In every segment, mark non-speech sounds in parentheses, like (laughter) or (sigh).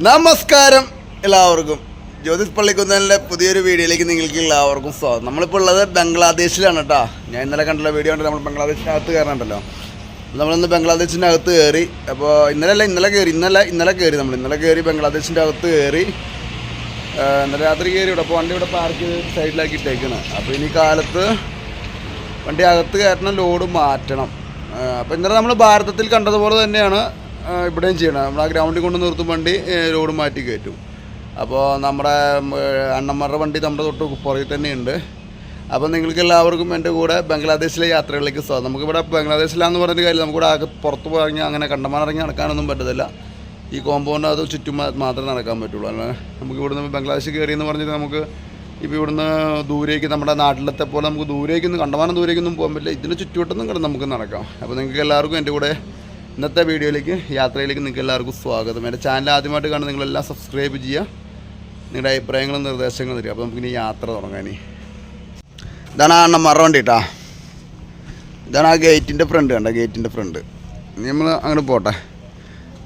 നമസ്കാരം എല്ലാവർക്കും. ജ്യോതിഷ് പള്ളിക്കുന്നതിന്റെ പുതിയൊരു വീഡിയോയിലേക്ക് നിങ്ങൾക്ക് എല്ലാവർക്കും സ്വാഗതം. നമ്മളിപ്പോൾ ഉള്ളത് ബംഗ്ലാദേശിലാണ് കേട്ടോ ഞാൻ ഇന്നലെ കണ്ടുള്ള വീഡിയോ ഉണ്ട് നമ്മൾ ബംഗ്ലാദേശിനകത്ത് കയറണമല്ലോ നമ്മളിന്ന് ബംഗ്ലാദേശിന്റെ അകത്ത് കയറി അപ്പോൾ ഇന്നലെ അല്ല ഇന്നലെ കയറി ഇന്നലെ ഇന്നലെ കയറി നമ്മൾ. ഇന്നലെ കയറി ബംഗ്ലാദേശിന്റെ അകത്ത് കയറി ഇന്നലെ രാത്രി കയറി ഇവിടെ അപ്പോൾ വണ്ടി ഇവിടെ പാർക്ക് സൈഡിലാക്കി ഇട്ടേക്കാണ് അപ്പോൾ ഇനി കാലത്ത് വണ്ടി അകത്ത് കയറ്റണം ലോഡ് മാറ്റണം. അപ്പോൾ ഇന്നലെ നമ്മൾ ഭാരതത്തിൽ കണ്ടതുപോലെ തന്നെയാണ് ഇവിടെയും ചെയ്യണം. നമ്മൾ ആ ഗ്രൗണ്ടിൽ കൊണ്ട് നിർത്തും വണ്ടി റോഡ് മാറ്റി കയറ്റും. അപ്പോൾ നമ്മുടെ അണ്ണന്മാരുടെ വണ്ടി നമ്മുടെ തൊട്ട് പുറകിൽ തന്നെയുണ്ട്. അപ്പോൾ നിങ്ങൾക്ക് എല്ലാവർക്കും എന്റെ കൂടെ ബംഗ്ലാദേശിലെ യാത്രകളിലേക്ക് സ്വാഗതം. നമുക്കിവിടെ ബംഗ്ലാദേശിലാന്ന് പറഞ്ഞൊരു കാര്യം നമുക്കിവിടെ ആകെ പുറത്ത് പോയി അങ്ങനെ കണ്ടമാനിറങ്ങി നടക്കാനൊന്നും പറ്റത്തില്ല. ഈ കോമ്പൗണ്ട് അത് ചുറ്റും മാത്രമേ നടക്കാൻ പറ്റുള്ളൂ. അല്ലാതെ നമുക്ക് ഇവിടുന്ന് ബംഗ്ലാദേശ് കയറി എന്ന് പറഞ്ഞിട്ട് നമുക്ക് ഇപ്പോൾ ഇവിടുന്ന് ദൂരേക്ക് നമ്മുടെ നാട്ടിലത്തെ പോലെ നമുക്ക് ദൂരേക്കൊന്നും കണ്ടമാനം ദൂരേക്കൊന്നും പോകാൻ പറ്റില്ല. ഇതിന് ചുറ്റുവട്ടൊന്നും കിടന്ന് നമുക്ക് നടക്കാം. അപ്പോൾ നിങ്ങൾക്ക് എല്ലാവർക്കും എന്റെ കൂടെ ഇന്നത്തെ വീഡിയോയിലേക്ക് യാത്രയിലേക്ക് നിങ്ങൾക്ക് എല്ലാവർക്കും സ്വാഗതം. എന്റെ ചാനൽ ആദ്യമായിട്ട് കാണുന്ന നിങ്ങളെല്ലാം സബ്സ്ക്രൈബ് ചെയ്യുക. നിങ്ങളുടെ അഭിപ്രായങ്ങളും നിർദ്ദേശങ്ങളും തരിക. അപ്പോൾ നമുക്കിനി യാത്ര തുടങ്ങാൻ ഇതാണ് ആ എണ്ണം വണ്ടി കേട്ടാ ഇതാണ് ആ ഗേറ്റിന്റെ ഫ്രണ്ട് കണ്ട ഗേറ്റിന്റെ ഫ്രണ്ട് നമ്മൾ അങ്ങോട്ട് പോട്ടെ.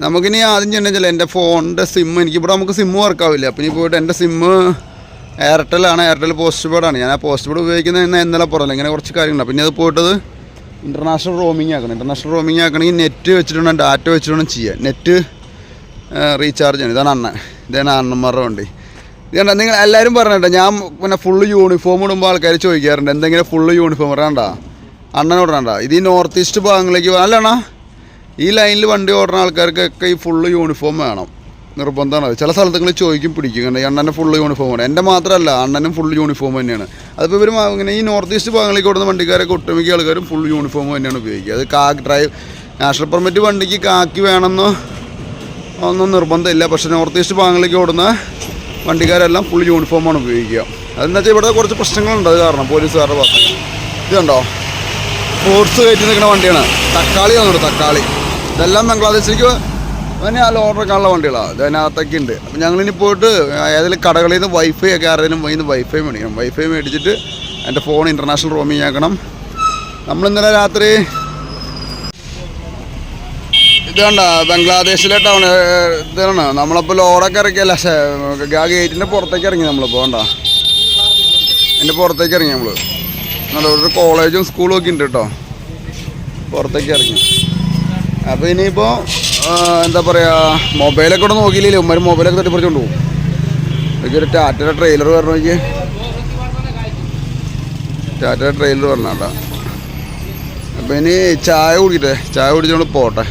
നമുക്കിനി ആദ്യം ചെയ്യണമെന്ന് എന്റെ ഫോണിന്റെ സിം എനിക്കിവിടെ നമുക്ക് സിമ്മ് വർക്കാവില്ല അപ്പം ഇനി പോയിട്ട് എന്റെ സിമ്മ് ആണ്. എയർടെൽ പോസ്റ്റ് പേഡാണ് ഞാൻ ആ പോസ്റ്റ് പേഡ് ഉപയോഗിക്കുന്നത് ഇന്നലെ പറഞ്ഞില്ല? ഇങ്ങനെ കുറച്ച് കാര്യങ്ങളുണ്ട്. പിന്നെ അത് പോയിട്ടത് ഇന്റർനാഷണൽ റോമിംഗ് ആക്കണം. ഇന്റർനാഷണൽ റോമിംഗ് ആക്കണമെങ്കിൽ നെറ്റ് വെച്ചിട്ട് വേണം ഡാറ്റ വെച്ചിട്ട് വേണം ചെയ്യാൻ നെറ്റ് റീചാർജ് ചെയ്യണം ഇതാണ് അണ്ണൻ ഇതാണ് അണ്ണന്മാരുടെ വണ്ടി. ഇതുണ്ട നിങ്ങൾ എല്ലാവരും പറഞ്ഞിട്ട് ഞാൻ പിന്നെ ഫുള്ള് യൂണിഫോം ഇടുമ്പോൾ ആൾക്കാർ ചോദിക്കാറുണ്ട്. എന്തെങ്കിലും ഫുള്ള് യൂണിഫോം ഇടണ്ട അണ്ണൻ ഇടണ്ട ഇത് ഈ നോർത്ത് ഈസ്റ്റ് ഭാഗങ്ങളിലേക്ക് അല്ലണ ഈ ലൈനിൽ വണ്ടി ഓടുന്ന ആൾക്കാർക്കൊക്കെ ഈ ഫുള്ള് യൂണിഫോം വേണം. നിർബന്ധമാണ്. ചില സ്ഥലത്തുകൾ ചോദിക്കും പിടിക്കും. കാരണം ഈ അണ്ണന്റെ ഫുള്ള് യൂണിഫോം ആണ്. എന്റെ മാത്രമല്ല അണ്ണനും ഫുൾ യൂണിഫോം തന്നെയാണ്. അതിപ്പോൾ ഇവർ ഇങ്ങനെ ഈ നോർത്ത് ഈസ്റ്റ് ഭാഗങ്ങളിലേക്ക് ഓടുന്ന വണ്ടിക്കാരൊക്കെ ഒട്ടുമിക്ക ആൾക്കാരും ഫുൾ യൂണിഫോം തന്നെയാണ് ഉപയോഗിക്കുക. അത് കാ ഡ്രൈവ് നാഷണൽ പെർമിറ്റ് വണ്ടിക്ക് കാക്കി വേണമെന്നോ ഒന്നും നിർബന്ധമില്ല. പക്ഷേ നോർത്ത് ഈസ്റ്റ് ഭാഗങ്ങളിലേക്ക് ഓടുന്ന വണ്ടിക്കാരെല്ലാം ഫുൾ യൂണിഫോമാണ് ഉപയോഗിക്കുക. അതെന്ന് വെച്ചാൽ ഇവിടെ കുറച്ച് പ്രശ്നങ്ങളുണ്ട്. അത് കാരണം പോലീസുകാരുടെ ഭാഗത്ത്. ഇതുണ്ടോ ഫ്രൂട്ട്സ് കയറ്റി നിൽക്കുന്ന വണ്ടിയാണ്. തക്കാളി വന്നിട്ട് തക്കാളി. ഇതെല്ലാം ബംഗ്ലാദേശിലേക്ക് തന്നെ ആ ലോഡറൊക്കെയുള്ള വണ്ടികളാണ് അതിനകത്തൊക്കെ ഉണ്ട്. അപ്പം ഞങ്ങളിനി പോയിട്ട് ഏതെങ്കിലും കടകളിൽ നിന്ന് വൈഫൈ ഒക്കെ ആരെങ്കിലും വൈകുന്ന വൈഫൈ മേടിക്കണം. വൈഫൈ മേടിച്ചിട്ട് എന്റെ ഫോൺ ഇന്റർനാഷണൽ റോമിങ് ആക്കണം നമ്മൾ ഇന്നലെ രാത്രി ഇത് കണ്ട? ബംഗ്ലാദേശിലെ ടൗൺ ഇതാണ് നമ്മളപ്പോൾ ലോഡൊക്കെ ഇറക്കിയല്ല? ആ ഗേറ്റിന്റെ പുറത്തേക്ക് ഇറങ്ങി നമ്മളിപ്പോൾ വേണ്ട എന്റെ പുറത്തേക്ക് ഇറങ്ങി നമ്മൾ നല്ല ഒരു കോളേജും സ്കൂളും ഒക്കെ ഉണ്ട് കേട്ടോ. പുറത്തേക്ക് ഇറങ്ങി. അപ്പോൾ ഇനിയിപ്പോൾ എന്താ പറയുക മൊബൈലൊക്കെ ഇവിടെ നോക്കിയില്ലേ? ഉമ്മര് മൊബൈലൊക്കെ തട്ടിപ്പറിച്ചുകൊണ്ട് പോകും ഇതൊക്കെ ഒരു ടാറ്റയുടെ ട്രെയിലർ പറഞ്ഞു നോക്കി ടാറ്റയുടെ ട്രെയിലർ പറഞ്ഞാട്ടാ അപ്പം ഇനി ചായ കുടിക്കട്ടെ? ചായ കുടിച്ചുകൊണ്ട് പോട്ടെ.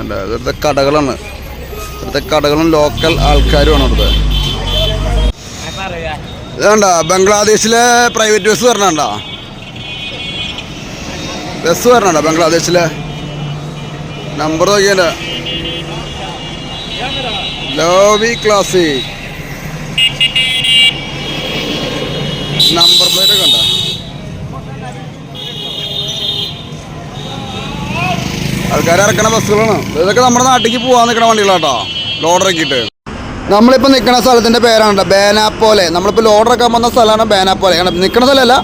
ഉണ്ട് ഇവിടുത്തെ കടകളാണ്. ഇവിടുത്തെ കടകളും ലോക്കൽ ആൾക്കാരുമാണ് ഇവിടുത്തെ. ഇതാണ്ട ബംഗ്ലാദേശിലെ പ്രൈവറ്റ് ബസ് വരണ ബസ് വരണ ബംഗ്ലാദേശിലെ? നമ്പർ നോക്കിയല്ല ലോബി ക്ലാസിക് നമ്പർ പ്ലേറ്റ് ഒക്കെ ഉണ്ടോ? ആൾക്കാർ ഇറക്കണ ബസ്സുകളാണ്. ഇതൊക്കെ നമ്മുടെ നാട്ടിലേക്ക് പോകാൻ നിൽക്കണ വണ്ടികളാട്ടോ. ലോഡർ ഇറക്കിയിട്ട് നമ്മളിപ്പോൾ നിൽക്കുന്ന സ്ഥലത്തിന്റെ പേരാണ് കേട്ടോ. ബേനാപ്പോലെ. നമ്മളിപ്പോൾ ലോഡർ ഇറക്കാൻ വന്ന സ്ഥലമാണ് ബേനാപ്പോലെ. നിൽക്കുന്ന സ്ഥലമല്ല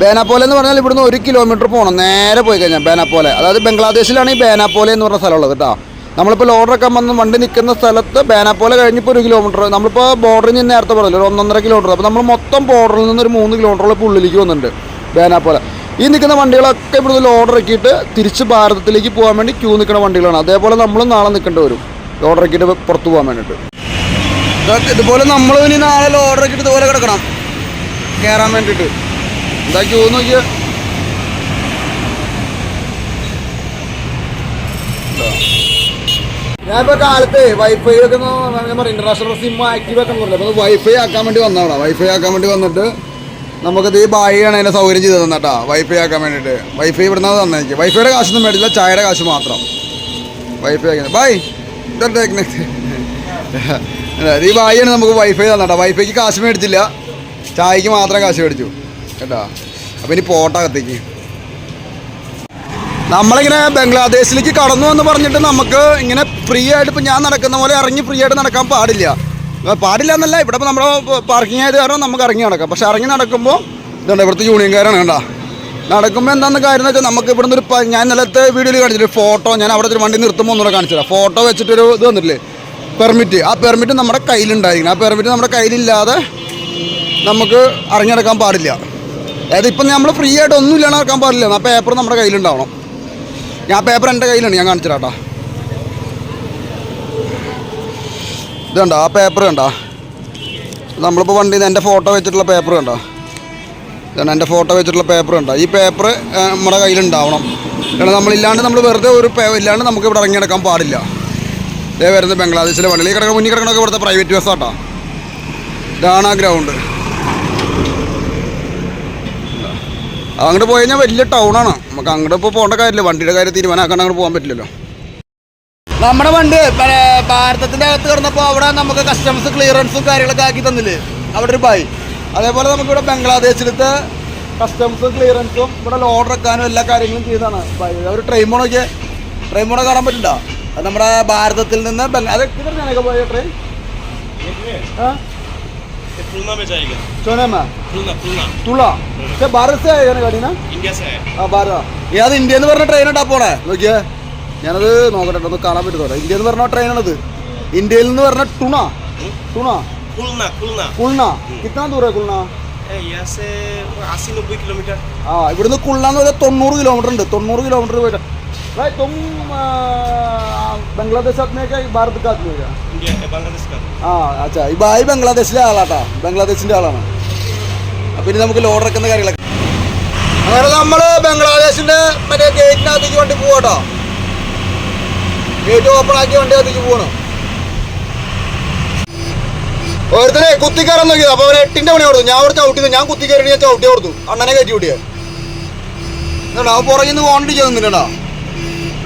ബേനാപ്പോലെ എന്ന് പറഞ്ഞാൽ ഇവിടുന്ന് ഒരു കിലോമീറ്റർ പോകണം നേരെ പോയി കഴിഞ്ഞാൽ ബേനാപ്പോലെ. അതായത് ബംഗ്ലാദേശിലാണ് ഈ ബേനാപ്പോലെ എന്ന് പറഞ്ഞ സ്ഥലമുള്ളത് കേട്ടോ. നമ്മളിപ്പോൾ ലോഡർ ഒക്കെ വന്ന് വണ്ടി നിൽക്കുന്ന സ്ഥലത്ത് ബേനാപ്പോല കഴിഞ്ഞിപ്പോൾ ഒരു കിലോമീറ്റർ നമ്മളിപ്പോൾ ബോർഡറിൽ നിന്ന് നേരത്തെ പറഞ്ഞല്ലോ ഒരു ഒന്നൊന്നര കിലോമീറ്റർ അപ്പോൾ നമ്മൾ മൊത്തം ബോർഡറിൽ നിന്ന് ഒരു മൂന്ന് കിലോമീറ്ററോളം ഇപ്പോൾ ഉള്ളിലേക്ക് വന്നിട്ടുണ്ട് ബേനാപ്പോലെ. ഈ നിൽക്കുന്ന വണ്ടികളൊക്കെ ഇവിടുന്ന് ലോഡർ ഇറക്കിയിട്ട് തിരിച്ച് ഭാരതത്തിലേക്ക് പോകാൻ വേണ്ടി ക്യൂ നിൽക്കുന്ന വണ്ടികളാണ്. അതേപോലെ നമ്മളും നാളെ നിൽക്കേണ്ടി വരും. ലോഡർ ഇറക്കിയിട്ട് പുറത്ത് പോകാൻ വേണ്ടിയിട്ട്. ഇതുപോലെ നമ്മൾ ഇനി നാളെ ലോഡർ ഇറക്കിയിട്ട് ഇതുപോലെ കിടക്കണം. കയറാൻ വേണ്ടിയിട്ട്. എന്താ ക്യൂ നോക്കിയ ഞാനിപ്പോൾ കാലത്ത് വൈഫൈ ഒക്കെ ഞാൻ പറയാം ഇന്റർനാഷണൽ സിം ആക്റ്റീവ് ആക്കാൻ പറഞ്ഞില്ല വൈഫൈ ആക്കാൻ വേണ്ടി വന്നതാണ്? വൈഫൈ ആക്കാൻ വേണ്ടി വന്നിട്ട് നമുക്കത് ഈ ബായിയാണ് അതിന്റെ സൗകര്യം ചെയ്ത് തന്നിട്ടാ വൈഫൈ ആക്കാൻ വേണ്ടിയിട്ട്. വൈഫൈ ഇവിടുന്ന് തന്നെ എനിക്ക് വൈഫൈയുടെ കാശൊന്നും മേടിച്ചില്ല ചായയുടെ കാശ് മാത്രം. വൈഫൈ ആക്കുന്നത് ബൈ. (laughs) ഈ ബായിയാണ് നമുക്ക് വൈഫൈ തന്നിട്ടാ വൈഫൈക്ക് കാശ് മേടിച്ചില്ല. ചായക്ക് മാത്രം കാശ് മേടിച്ചു. കേട്ടാ. അപ്പം ഇനി പോട്ടകത്തേക്ക് നമ്മളിങ്ങനെ ബംഗ്ലാദേശിലേക്ക് കടന്നു എന്ന് പറഞ്ഞിട്ട് നമുക്ക് ഇങ്ങനെ ഫ്രീ ആയിട്ട് ഇപ്പം ഞാൻ നടക്കുന്ന പോലെ ഇറങ്ങി ഫ്രീ ആയിട്ട് നടക്കാൻ പാടില്ല. പാടില്ല എന്നല്ല ഇവിടെ ഇപ്പോൾ നമ്മുടെ പാർക്കിംഗ് ആയത് കാരണം നമുക്ക് ഇറങ്ങി നടക്കാം. പക്ഷെ ഇറങ്ങി നടക്കുമ്പോൾ ഇതുണ്ട് ഇവിടുത്തെ യൂണിയൻകാരാണ് കണ്ട. നടക്കുമ്പോൾ എന്താണെന്ന് കാര്യം എന്ന് വെച്ചാൽ നമുക്ക് ഇവിടുന്ന് ഒരു ഞാൻ നിലത്തെ വീഡിയോയിൽ കാണിച്ചിട്ട് ഫോട്ടോ ഞാൻ അവിടെ ഒരു വണ്ടി നിർത്തുമ്പോൾ ഒന്നുകൂടെ കാണിച്ചില്ല ഫോട്ടോ വെച്ചിട്ടൊരു ഇത് വന്നിട്ടില്ലേ? പെർമിറ്റ് ആ പെർമിറ്റ് നമ്മുടെ കയ്യിലുണ്ടായിരിക്കണം. ആ പെർമിറ്റ് നമ്മുടെ കയ്യിലില്ലാതെ നമുക്ക് ഇറങ്ങിയെടുക്കാൻ പാടില്ല. അതായത് ഇപ്പം നമ്മൾ ഫ്രീ ആയിട്ട് ഒന്നും ഇല്ലാണ്ട് നടക്കാൻ പാടില്ല. ആ പേപ്പർ നമ്മുടെ കയ്യിലുണ്ടാവണം. ഞാൻ പേപ്പർ എന്റെ കയ്യിലാണ് ഞാൻ കാണിച്ചു തരാം ഇത് കണ്ടോ? ആ പേപ്പർ കണ്ടോ? നമ്മളിപ്പോൾ നിന്ന് എന്റെ ഫോട്ടോ വെച്ചിട്ടുള്ള പേപ്പർ കണ്ടോ? ഇതാണ് എന്റെ ഫോട്ടോ വെച്ചിട്ടുള്ള പേപ്പർ കണ്ടോ? ഈ പേപ്പർ നമ്മുടെ കയ്യിലുണ്ടാവണം. കാരണം നമ്മളില്ലാണ്ട് നമ്മൾ വെറുതെ ഒരു ഇല്ലാണ്ട് നമുക്ക് ഇവിടെ ഇറങ്ങി നടക്കാൻ പാടില്ല. ഇതേ വരുന്നത് ബംഗ്ലാദേശിലെ വണ്ടിയിൽ കിടക്കുന്ന മുന്നിൽ കിടക്കണമൊക്കെ ഇവിടുത്തെ പ്രൈവറ്റ് ബസ്സാട്ടോ ഇതാണ് ആ ഗ്രൗണ്ട് അങ്ങോട്ട് പോയി കഴിഞ്ഞാൽ വലിയ ടൗണാണ് നമുക്ക് അങ്ങോട്ട് ഇപ്പോൾ പോകേണ്ട കാര്യമില്ല. വണ്ടിയുടെ കാര്യം തീരുമാനമാക്കാൻ അങ്ങോട്ട് പോകാൻ പറ്റില്ലല്ലോ. നമ്മുടെ വണ്ടി ഭാരതത്തിന്റെ അകത്ത് കിടന്നപ്പോൾ അവിടെ നമുക്ക് കസ്റ്റംസ് ക്ലിയറൻസും കാര്യങ്ങളൊക്കെ ആക്കി തന്നില്ലേ? അവിടെ ഒരു ബായി അതേപോലെ നമുക്കിവിടെ ബംഗ്ലാദേശിലത്തെ കസ്റ്റംസും ക്ലിയറൻസും ഇവിടെ ലോഡ് വെക്കാനും എല്ലാ കാര്യങ്ങളും ചെയ്താണ് ഒരു ട്രെയിൻ പോണൊക്കെ ട്രെയിൻ പോണ കാണാൻ പറ്റില്ല. നമ്മുടെ ഭാരതത്തിൽ നിന്ന് ബംഗ്ലാദേശ് ട്രെയിൻ खुलना में चोना में खुलना खुलना തുള. പക്ഷെ ഭാരത് गाड़ी ना इंडिया से है ആ ഭാരത. ഏ എന്ന് പറഞ്ഞ ട്രെയിനാട്ടാ പോണേ. നോക്കിയേ. ഞാനത് നോക്കട്ടെ ഒന്ന് കാണാൻ പറ്റുന്നോട്ടെ ഇന്ത്യ എന്ന് പറഞ്ഞ ട്രെയിനാണത് ഇന്ത്യയിൽ നിന്ന് പറഞ്ഞ ടുണ ടുണ കുൾണ കിട്ടാൻ ദൂരെ കുൾണ है, यहाँ से अस्सी नब्बे किलोमीटर ആ ഇവിടുന്ന് കുൾണ എന്ന് തൊണ്ണൂറ് കിലോമീറ്റർ ഉണ്ട്. തൊണ്ണൂറ് കിലോമീറ്റർ പോയിട്ട്. भाई बांग्लादेश भारत का ആ ഈ ബംഗ്ലാദേശിലെ ആളാട്ടാ. ബംഗ്ലാദേശിന്റെ ആളാണ്. പിന്നെ നമുക്ക് ലോഡർ ഇറക്കുന്ന കാര്യങ്ങളൊക്കെ. അങ്ങനെ നമ്മൾ ബംഗ്ലാദേശിന്റെ മറ്റേ ഗേറ്റിനകത്തേക്ക് വണ്ടി പോവാട്ടോ. ഗേറ്റ് ഓപ്പൺ ആക്കി വണ്ടി അകത്തേക്ക് പോകണം ഓരോരുത്തരെ കുത്തിക്കയറാൻ നോക്കിയത്. അപ്പൊ അവൻ എട്ടിന്റെ പണി കൊടുത്തു. ഞാൻ അവിടെ ചവിട്ടിയത്. ഞാൻ കുത്തിക്കയറി ഞാൻ ചവിട്ടി കൊടുത്തു. അണ്ണനെ കയറ്റി വിട്ടിയെ. പുറകിൽ നിന്ന് ഓണ്ടിച്ച് തന്നിട്ടുണ്ടോ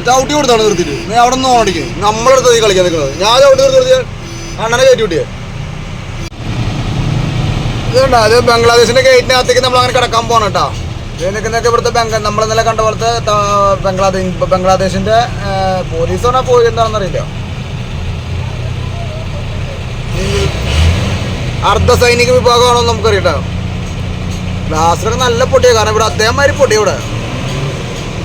ചവിട്ടി കൊടുത്താണ് നിർത്തിയിട്ട്. നീ അവിടെ നിന്ന് ഓണിടിക്കും. നമ്മളെടുത്ത് നീ കളിക്കാൻ നിൽക്കുന്നത്. ഞാൻ ചവിട്ടി നിർത്തി അണ്ണനെ കയറ്റി ഇതുണ്ടോ അത് ബംഗ്ലാദേശിന്റെ ഗേറ്റിനകത്തേക്ക് നമ്മൾ അങ്ങനെ കിടക്കാൻ പോകണം കേട്ടോ. നിൽക്കുന്നൊക്കെ ഇവിടുത്തെ ബംഗ നമ്മൾ കണ്ട പോലത്തെ ബംഗ്ലാദേശ് ബംഗ്ലാദേശിന്റെ പോലീസ് പറഞ്ഞാൽ പോയി എന്താണെന്നറിയില്ല അർദ്ധ സൈനിക വിഭാഗമാണോ നമുക്കറിയട്ടോ ഗ്ലാസ്സിലൊക്കെ നല്ല പൊട്ടിയാണ് കാരണം ഇവിടെ അദ്ദേഹമാതിരി പൊട്ടിയ ഇവിടെ.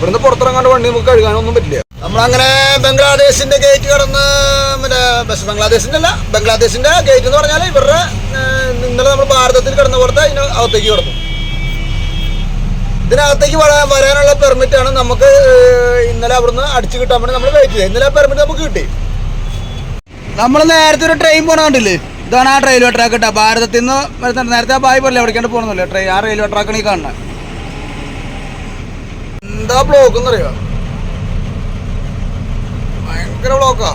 ഇവിടുന്ന് പുറത്തിറങ്ങാണ്ട് വണ്ടി നമുക്ക് കഴുകാനൊന്നും പറ്റില്ല. നമ്മളങ്ങനെ ബംഗ്ലാദേശിന്റെ ഗേറ്റ് കടന്ന് മറ്റേ ബസ് ബംഗ്ലാദേശിന്റെ അല്ല ബംഗ്ലാദേശിന്റെ ഗേറ്റ് എന്ന് പറഞ്ഞാൽ ഇവരുടെ ഇന്നലെ നമ്മൾ ഭാരതത്തിൽ കിടന്ന പോലത്തെ അതിന് അകത്തേക്ക് കിടന്നു. ഇതിനകത്തേക്ക് വരാൻ വരാനുള്ള പെർമിറ്റ് ആണ് നമുക്ക് ഇന്നലെ അവിടുന്ന് അടിച്ചു കിട്ടാൻ വേണ്ടി നമ്മൾ വെയിറ്റ് ചെയ്തത്. ഇന്നലെ പെർമിറ്റ് നമുക്ക് കിട്ടി. നമ്മൾ നേരത്തെ ഒരു ട്രെയിൻ പോണ കണ്ടില്ലേ? ഇതാണ് ആ റെയിൽവേ ട്രാക്ക് കേട്ടോ. ഭാരതത്തിൽ നിന്ന് നേരത്തെ ആ ബായ് പോലെ എവിടേക്കാണ്ട് പോകണമല്ലോ ട്രെയിൻ ആ റെയിൽവേ ട്രാക്കാണ് ഈ കാണുന്നത്. എന്താ ബ്ലോക്ക് എന്നറിയോ? ഭയങ്കര ബ്ലോക്കാ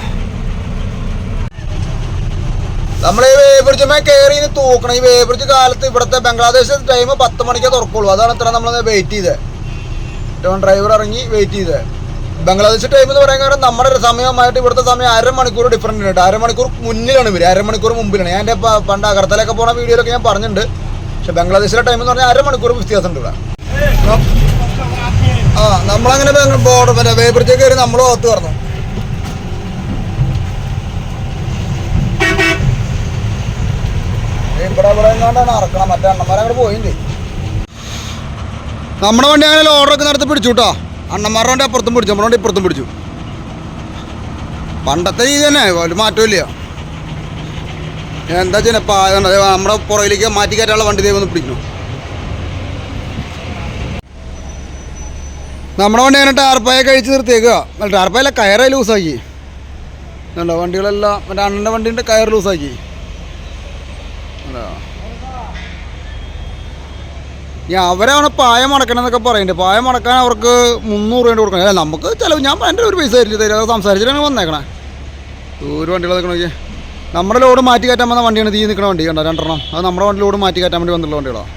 നമ്മൾ ഈ വേബ്രിഡ്ജുമേ കയറി തൂക്കണം. ഈ വേബ്രിഡ്ജ് കാലത്ത് ഇവിടുത്തെ ബംഗ്ലാദേശ് ടൈം പത്ത് മണിക്കേ തുറക്കുള്ളൂ. അതാണ് ഇത്ര നമ്മൾ വെയിറ്റ് ചെയ്തത് ഡ്രൈവർ ഇറങ്ങി വെയിറ്റ് ചെയ്തത് ബംഗ്ലാദേശ് ടൈം എന്ന് പറയാൻ കാരണം നമ്മുടെ സമയമായിട്ട് ഇവിടുത്തെ സമയം അരമണിക്കൂർ ഡിഫറന്റ് ഉണ്ട് അരമണിക്കൂർ മുന്നിലാണ് ഇവർ അരമണിക്കൂർ മുമ്പിലാണ്. ഞാൻ എന്റെ പണ്ട് അകർത്തലൊക്കെ പോണ വീഡിയോയിലൊക്കെ ഞാൻ പറഞ്ഞിട്ടുണ്ട്. പക്ഷെ ബംഗ്ലാദേശിലെ ടൈം എന്ന് പറഞ്ഞാൽ അരമണിക്കൂർ വ്യത്യാസമുണ്ട് ഇവിടെ. ആ നമ്മളങ്ങനെ ബോർഡർ മറ്റേ വേബ്രിഡ്ജ് കയറി നമ്മളും അകത്ത് പറഞ്ഞു ഇവിടെ ഇവിടെ എങ്ങാണ്ടാണ് അണ്ണന്മാരെ അങ്ങോട്ട് പോയില്ലേ? നമ്മുടെ വണ്ടി അങ്ങനെ ലോഡറൊക്കെ നടത്തി പിടിച്ചു കേട്ടോ അണ്ണന്മാരുടെ വണ്ടി അപ്പുറത്തും പിടിച്ചു നമ്മുടെ വണ്ടി ഇപ്പുറത്തും പിടിച്ചു. പണ്ടത്തെ രീതി തന്നെ ഒരു മാറ്റമില്ല എന്താ ചെയ്യുന്നത് ഇപ്പം നമ്മുടെ പുറകിലേക്ക് മാറ്റി കയറ്റാനുള്ള വണ്ടി ദൈവം ഒന്ന് പിടിക്കണം? നമ്മുടെ വണ്ടി അങ്ങനെ ടാർപ്പായ കഴിച്ച് നിർത്തിയേക്കുക ടാർപ്പായല്ല കയറേ ലൂസാക്കി. കണ്ടോ വണ്ടികളെല്ലാം മറ്റേ അണ്ണന്റെ വണ്ടീന്റെ കയർ ലൂസാക്കി. കണ്ടോ? ഞാൻ അവരാണ് പായ മടക്കണം എന്നൊക്കെ പായ മടക്കാൻ അവർക്ക് മുന്നൂറ് രൂപ കൊടുക്കണം. അല്ല നമുക്ക് ചിലവ് ഞാൻ എന്റെ ഒരു പൈസ തരില്ല. തരാം സംസാരിച്ചിട്ടാണ് വന്നേക്കണേ. ഒരു വണ്ടികൾ നിൽക്കണ നമ്മുടെ ലോഡ് മാറ്റി കയറ്റാൻ വന്ന വണ്ടിയാണ് തീ നിൽക്കുന്ന വണ്ടി. കണ്ടോ രണ്ടെണ്ണം. അത് നമ്മുടെ വണ്ടി ലോഡ് മാറ്റി കയറ്റാൻ വേണ്ടി വന്നിട്ടുള്ള വണ്ടികളാണ്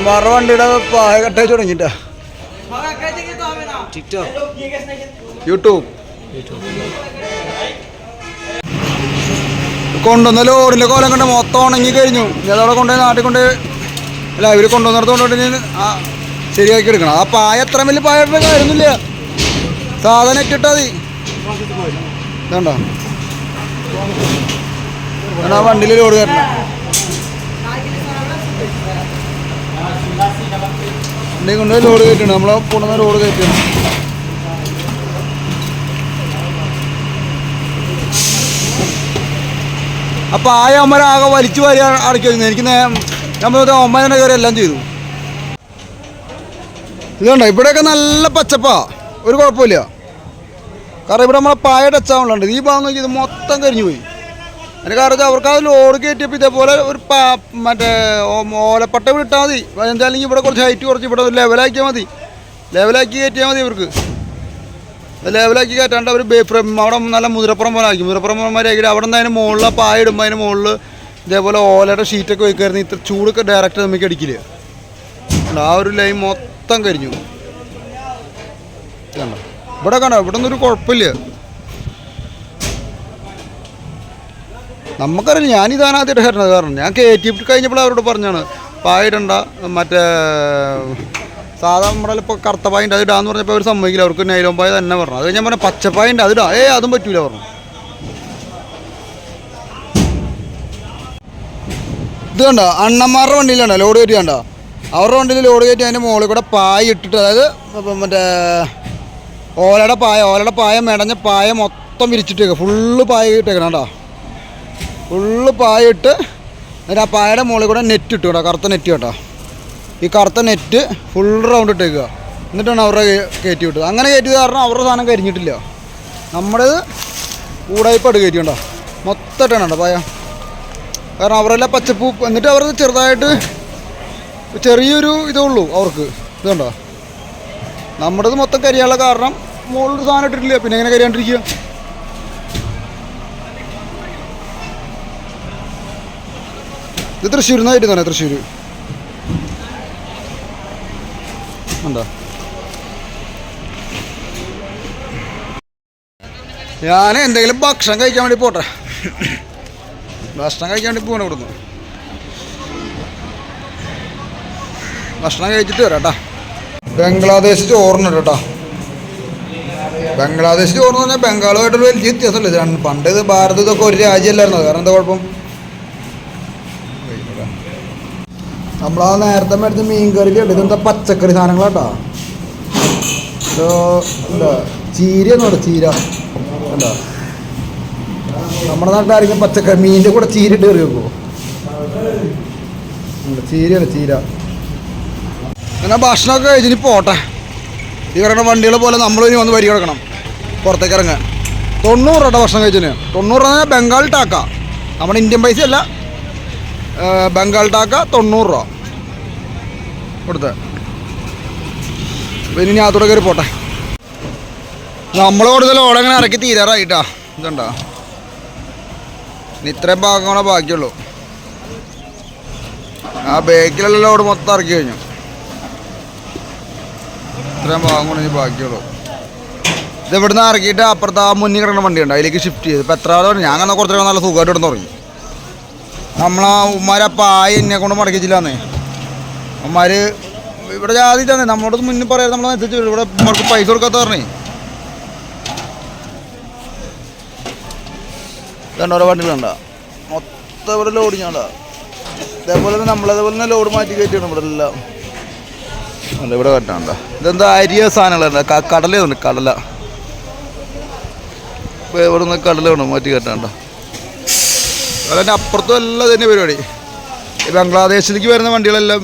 അണ്ണന്മാരുടെ വണ്ടിയുടെ പായ കട്ടേച്ച് തുടങ്ങിട്ടാ യൂട്യൂബ്. കൊണ്ടുവന്ന ലോറിന്റെ കോലം കണ്ട് മൊത്തം ഉണങ്ങി കഴിഞ്ഞു. അതവിടെ കൊണ്ടുപോയി നാട്ടിൽ കൊണ്ട് അല്ല ഇവർ കൊണ്ടുവന്നിടത്ത് കൊണ്ടുപോയിട്ട് ശരിയാക്കി എടുക്കണം. ആ പായ എത്ര വലിയ പായ കാര്യമൊന്നുമില്ല. സാധനം ഇട്ടിട്ടാ മതി. ഇതുണ്ടോ? ഇതാണ് ആ വണ്ടിയിൽ ലോഡ് കയറണം വണ്ടി കൊണ്ടുപോയി ലോഡ് കയറ്റണം നമ്മളെ കൊണ്ടുവന്ന ലോഡ് കയറ്റണം അപ്പോൾ ആ അമ്മരാകെ വലിച്ചു വാരി അടക്കി എനിക്ക് നമ്മൾ അമ്മ തന്നെ കയറി എല്ലാം ചെയ്തു. ഇതുണ്ടോ ഇവിടെയൊക്കെ നല്ല പച്ചപ്പാ. ഒരു കുഴപ്പമില്ല. കാരണം ഇവിടെ നമ്മളെ പായ ടച്ചാവുന്നുണ്ട് ഈ ഭാഗം നോക്കി ഇത് മൊത്തം കരിഞ്ഞു പോയി. അതിന് കാരണം അവർക്ക് അത് ലോഡ് കയറ്റിയപ്പോൾ ഇതേപോലെ ഒരു മറ്റേ ഓലപ്പട്ട ഇവിടെ ഇട്ടാൽ മതി. എന്തായാലും ഇവിടെ കുറച്ച് ഹൈറ്റ് കുറച്ച് ഇവിടെ ലെവലാക്കിയാൽ മതി. ലെവലാക്കി കയറ്റിയാൽ മതി ഇവർക്ക്. ലെവലാക്കി കയറ്റാണ്ട് അവർ അവിടെ നല്ല മുതിരപ്പുറം പോലെ ആക്കി മുതിരപ്പുറം പോലെമാരാക്കി അവിടെ നിന്ന് അതിന് മുകളിൽ പായ ഇടുമ്പോൾ അതിന് മുകളിൽ ഇതേപോലെ ഓലയുടെ ഷീറ്റൊക്കെ വെക്കായിരുന്നു. ഇത്ര ചൂടൊക്കെ ഡയറക്റ്റ് നമുക്ക് അടിക്കില്ല? ആ ഒരു ലൈൻ മൊത്തം കരിഞ്ഞു? ഇവിടെ കണ്ടോ? ഇവിടെ ഒന്നും ഒരു കുഴപ്പമില്ല. നമുക്കറിയില്ല. ഞാനിതാണ് ആദ്യമായിട്ട് ഹരണത് കാരണം ഞാൻ കയറ്റി കഴിഞ്ഞപ്പോൾ അവരോട് പറഞ്ഞാണ്. പായിടണ്ട മറ്റേ സാധാ നമ്മുടെ ഇപ്പോൾ കറുത്ത പായന്റെ അത് ഇടാന്ന് പറഞ്ഞപ്പോൾ അവർ സമ്മതിക്കില്ല. അവർക്ക് നൈലോൺ പായ തന്നെ പറഞ്ഞു. അത് ഞാൻ പറഞ്ഞ പച്ചപ്പായിന്റെ അത് ഏ അതും പറ്റൂല പറഞ്ഞു. ഇത് കണ്ട? അണ്ണന്മാരുടെ വണ്ടിയിലാണ് ലോഡ് കയറ്റി കണ്ട? അവരുടെ വണ്ടിയിൽ ലോഡ് കയറ്റി അതിന്റെ മുകളിൽ കൂടെ പായ ഇട്ടിട്ട് അതായത് മറ്റേ ഓലയുടെ പായ ഓലയുടെ പായ മെടഞ്ഞ പായ മൊത്തം വിരിച്ചിട്ടേക്കുക ഫുള്ള് പായ ഇട്ടേക്കണം കേട്ടോ ഫുള്ള് പായിട്ട് എന്നിട്ട് ആ പായയുടെ മുകളിൽ കൂടെ നെറ്റ് ഇട്ടു കേട്ടോ കറുത്ത നെറ്റ് കേട്ടോ. ഈ കറുത്ത നെറ്റ് ഫുൾ റൗണ്ട് ഇട്ടേക്കുക എന്നിട്ടാണ് അവരുടെ കയറ്റി വിട്ടത്. അങ്ങനെ കയറ്റിയത് കാരണം അവരുടെ സാധനം കരിഞ്ഞിട്ടില്ല. നമ്മുടേത് കൂടായ്പാട് കയറ്റി കണ്ടോ മൊത്തമായിട്ടാണ് കേട്ടോ പായ. കാരണം അവരെല്ലാം പച്ചപ്പൂ എന്നിട്ട് അവർ ചെറുതായിട്ട് ചെറിയൊരു ഇതേ ഉള്ളൂ അവർക്ക്. ഇതുണ്ടോ നമ്മുടേത് മൊത്തം കരിയാനുള്ള കാരണം മുകളിൽ സാധനം ഇട്ടിട്ടില്ല. പിന്നെ എങ്ങനെ കരിയാണ്ടിരിക്കുക? ഇത് തൃശ്ശൂരിൽ നിന്നായിട്ട് തന്നെ തൃശ്ശൂർ ഉണ്ടോ? ഞാൻ എന്തെങ്കിലും ഭക്ഷണം കഴിക്കാൻ വേണ്ടി പോട്ടെ. ഭക്ഷണം കഴിക്കാൻ വേണ്ടി പോകണം ഇവിടുന്ന്. ഭക്ഷണം കഴിച്ചിട്ട് വരാം കേട്ടോ ബംഗ്ലാദേശ് ചോറിനുണ്ട് കേട്ടോ ബംഗ്ലാദേശ് ചോറ് എന്ന് പറഞ്ഞാൽ ബംഗാളുമായിട്ടുള്ള വലിയ വ്യത്യാസമല്ലേ. പണ്ട് ഇത് ഭാരത് ഇതൊക്കെ ഒരു രാജ്യമല്ലായിരുന്നു? കാരണം എന്താ കുഴപ്പം? നമ്മളാ നേരത്തെ മേടിച്ച മീൻ എടുക്കുന്ന പച്ചക്കറി സാധനങ്ങളാട്ടോ എന്താ ചീരയൊന്നും ചീര? എന്താ നമ്മുടെ നാട്ടിലായിരിക്കും പച്ചക്കറി. മീനിന്റെ കൂടെ ചീര ഇട്ട് കറി വെക്കുമോ ചീരയാണ് ചീര. അങ്ങനെ ഭക്ഷണമൊക്കെ കഴിച്ചിനി പോട്ടെ. ഈ പറയുന്ന വണ്ടികളെ പോലെ നമ്മൾ ഇനി വന്ന് വരി കിടക്കണം. പുറത്തേക്ക് ഇറങ്ങാൻ. തൊണ്ണൂറ് രൂപ ഭക്ഷണം കഴിച്ചതിന് തൊണ്ണൂറ് രൂപ ബംഗാൾ ടാക്ക. നമ്മുടെ ഇന്ത്യൻ പൈസ അല്ല ബംഗാൾ ടാക്ക തൊണ്ണൂറ് രൂപ. കൊടുത്ത്. പിന്നെ ഇനി അതോടെ കയറി പോട്ടെ. നമ്മൾ കൂടുതൽ ഓടങ്ങനെ ഇറക്കി തീരാറായിട്ടാ. ഇതുണ്ടോ ഇത്രയും ഭാഗങ്ങളെ ബാക്കിയുള്ളൂ. ആ ബേക്കിലുള്ള ലോഡ് മൊത്തം ഇറക്കി കഴിഞ്ഞു. ഇത്രയും ഭാഗം കൊണ്ട് ഇനി ബാക്കിയുള്ളൂ. ഇത് ഇവിടുന്ന് ഇറക്കിയിട്ട് അപ്പുറത്ത് ആ മുന്നിൽ കിടക്കുന്ന വണ്ടിയുണ്ട്. അതിലേക്ക് ഷിഫ്റ്റ് ചെയ്ത്. ഇപ്പം എത്ര ആളും ഞാൻ എന്നാൽ കുറച്ച് നല്ല സുഖമായിട്ട് ഇവിടെ തുടങ്ങി നമ്മളാ ഉമ്മാരെ പായ എന്നെ കൊണ്ട് മടക്കിച്ചില്ലാന്നേ. ഉമ്മാര് ഇവിടെ ജാതി തന്നെ നമ്മളോട് മുന്നിൽ പറയാതെ നമ്മളെ അനുസരിച്ച് ഇവിടെ ഉമ്മർക്ക് പൈസ കൊടുക്കാത്ത പറഞ്ഞേ. രണ്ടോ ഓരോ വണ്ടികളുണ്ട മൊത്തം ഇവിടെ ലോഡ് ഞാണ്ടാ ഇതേപോലെ തന്നെ നമ്മളതേപോലെ തന്നെ ലോഡ് മാറ്റി കയറ്റിയാണ് ഇവിടെ എല്ലാം. അല്ല ഇവിടെ കറ്റാണ്ട ഇതെന്താ അരിയ സാധനങ്ങളുണ്ട് കടല ഇപ്പൊ ഇവിടെ നിന്ന് കടല. വേണം മാറ്റി കെട്ടാണ്ട? അതിന്റെ അപ്പുറത്തും എല്ലാം തന്നെ പരിപാടി. ഈ ബംഗ്ലാദേശിലേക്ക് വരുന്ന വണ്ടികളെല്ലാം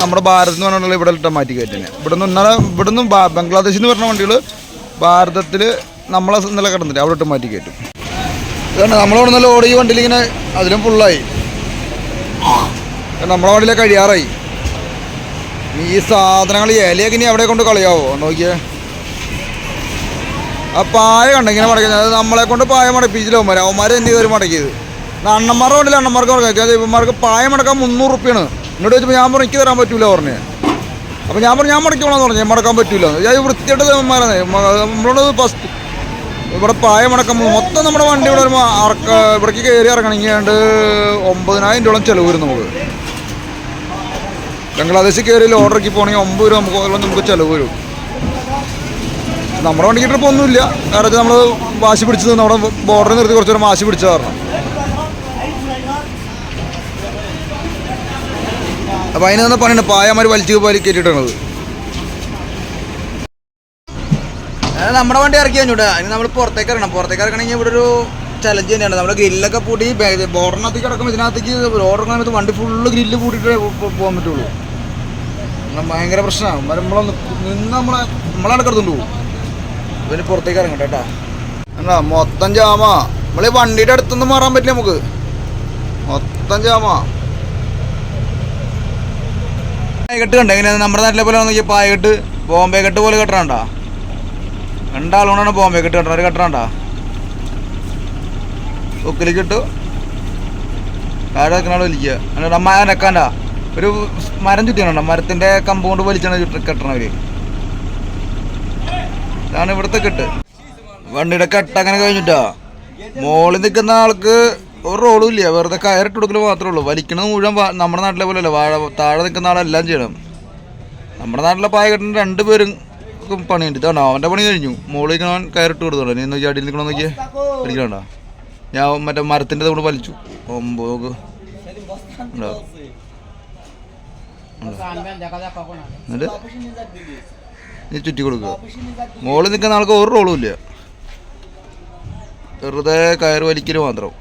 നമ്മുടെ ഭാരതത്തിൽ എന്ന് പറഞ്ഞാൽ ഇവിടെ ഇട്ടാൽ മാറ്റി കയറ്റുന്നത് ഇവിടെ നിന്ന് ഇവിടെ നിന്ന് ബംഗ്ലാദേശിൽ നിന്ന് വരുന്ന വണ്ടികൾ ഭാരതത്തിൽ നമ്മളെ ഇന്നലെ കിടന്നില്ല അവിടെ ഇട്ട് മാറ്റി കയറ്റും ഇതാണ് നമ്മളവിടെ നിന്ന് ലോഡ് ഈ വണ്ടിയിൽ ഇങ്ങനെ അതിലും ഫുള്ളായി നമ്മളെ വണ്ടിയിലെ കഴിയാറായി ഈ സാധനങ്ങൾ ഇലയൊക്കെ ഇനി അവിടെ കൊണ്ട് കളയാവോ? നോക്കിയേ. ആ പായ കണ്ടെങ്കിലും ഇങ്ങനെ മടക്കുന്നത് അത് നമ്മളെ കൊണ്ട് പായ മടപ്പിച്ചില്ല അവന്മാർ അവന്മാർ തന്നെ കയറി മടക്കിയത്? ഇത് അണ്ണന്മാരുടെ വണ്ടിയിൽ അണ്ണന്മാർക്ക് മടക്കാം ഇവന്മാർക്ക് പായം അടക്കാൻ മുന്നൂറ് റുപ്യാണ്. എന്നോട് ചോദിച്ചപ്പോൾ ഞാൻ പറഞ്ഞു എനിക്ക് തരാൻ പറ്റൂല പറഞ്ഞേ. അപ്പോൾ ഞാൻ പറഞ്ഞു ഞാൻ മടക്കണമെന്ന് പറഞ്ഞു. മടക്കാൻ പറ്റൂല ഞാൻ വൃത്തിയായിട്ട് അവന്മാരാണ് നമ്മളോട് ഫസ്റ്റ് ഇവിടെ പായം അടക്കം മൊത്തം നമ്മുടെ വണ്ടി ഇവിടെ വരുമ്പോൾ അറക്ക ഇവിടേക്ക് കയറി ഇറങ്ങണമെങ്കിൽ ഏതാണ്ട് ഒമ്പതിനായിരം രൂപ ചിലവ് വരും നമുക്ക്. ബംഗ്ലാദേശിൽ കയറി ഓർഡർക്ക് പോകണമെങ്കിൽ ഒമ്പത് രൂപ നമുക്ക് നമുക്ക് ചിലവ് വരും. നമ്മുടെ വണ്ടിക്ക് ട്രിപ്പ് ഒന്നുമില്ല. കാരണം നമ്മൾ വാശി പിടിച്ചത് നമ്മുടെ ബോർഡറിൽ നിർത്തി കുറച്ച് നേരം വാശി പിടിച്ച കാരണം. അപ്പൊ അതിന് തന്നെ പണിയുണ്ട് പായമാര് വലിച്ചു പോലെ കയറ്റിയിട്ടാണത് നമ്മുടെ വണ്ടി ഇറക്കി കഴിഞ്ഞൂട്ടാ അതിന് നമ്മൾ പുറത്തേക്ക് ഇറങ്ങണം. പുറത്തേക്ക് ഇറങ്ങണമെങ്കിൽ ഇവിടെ ഒരു ചലഞ്ച് തന്നെയാണ്. നമ്മൾ ഗ്രില്ലൊക്കെ പൂട്ടി ബോർഡിനകത്തേക്ക് ഇറക്കുമ്പോൾ ഇതിനകത്തേക്ക് ബോർഡിനകത്ത് വണ്ടി ഫുള്ള് ഗ്രില്ല് പൂട്ടിയിട്ടേ പോകാൻ പറ്റുള്ളൂ. ഭയങ്കര പ്രശ്നമാണ് നമ്മളൊന്ന് നിന്ന് നമ്മളെ നമ്മളെ അടക്കടുത്തുണ്ട് പോകും ഇവന് പുറത്തേക്ക് ഇറങ്ങട്ടെ കേട്ടാ എന്താ മൊത്തം ജാമാ. നമ്മൾ വണ്ടിയുടെ അടുത്തൊന്നും മാറാൻ പറ്റില്ല നമുക്ക്. മൊത്തം ജാമാ. പായകെട്ട് കണ്ട? എങ്ങനെ നമ്മുടെ നാട്ടിലെ പോലെ നോക്കിയ പായകെട്ട് ബോംബെ കെട്ട് പോലെ കെട്ടണണ്ടാ? രണ്ടാളുകൊണ്ടാണ് ബോംബെ കെട്ട് കെട്ടണ ഒരു കെട്ടണണ്ട? കെട്ടു ഇട്ടു വെക്കണ വലിക്കുക. എന്നിട്ട് അമ്മ നെക്കാണ്ട ഒരു മരം ചുറ്റിയാണോ മരത്തിന്റെ കമ്പ് കൊണ്ട് വലിച്ചാണ് ചുറ്റി കെട്ടണവര്. ഇതാണ് ഇവിടുത്തെ കെട്ട്. വണ്ടിയുടെ കെട്ട് അങ്ങനെ കഴിഞ്ഞിട്ടാ. മോളിൽ നിൽക്കുന്ന ആൾക്ക് ഒരു റോളും ഇല്ല. വെറുതെ കയറിട്ട് കൊടുക്കൽ മാത്രമേ ഉള്ളൂ. വലിക്കണത് മുഴുവൻ നമ്മുടെ നാട്ടിലെ പോലെ അല്ല. വാഴ താഴെ നിൽക്കുന്ന ആളെല്ലാം ചെയ്യണം. നമ്മുടെ നാട്ടിലെ പായ കെട്ടിന് രണ്ടുപേരും പണിയുണ്ട്. ഇതാണ്? അവന്റെ പണി കഴിഞ്ഞു. മുകളിൽ അവൻ കയറിട്ട് കൊടുത്തോളൂ. നീ നോക്കി അടിയിൽ നിൽക്കണോ നോക്കിയേ. പിടിക്കണ്ട ഞാൻ മറ്റേ മരത്തിന്റെ കൊണ്ട് വലിച്ചു. ഒമ്പത് നീ ചുറ്റി കൊടുക്കുക മുകളിൽ നിൽക്കുന്ന ആൾക്ക് ഒരു റോളും ഇല്ല. വെറുതെ കയറ് വലിക്കൽ മാത്രം.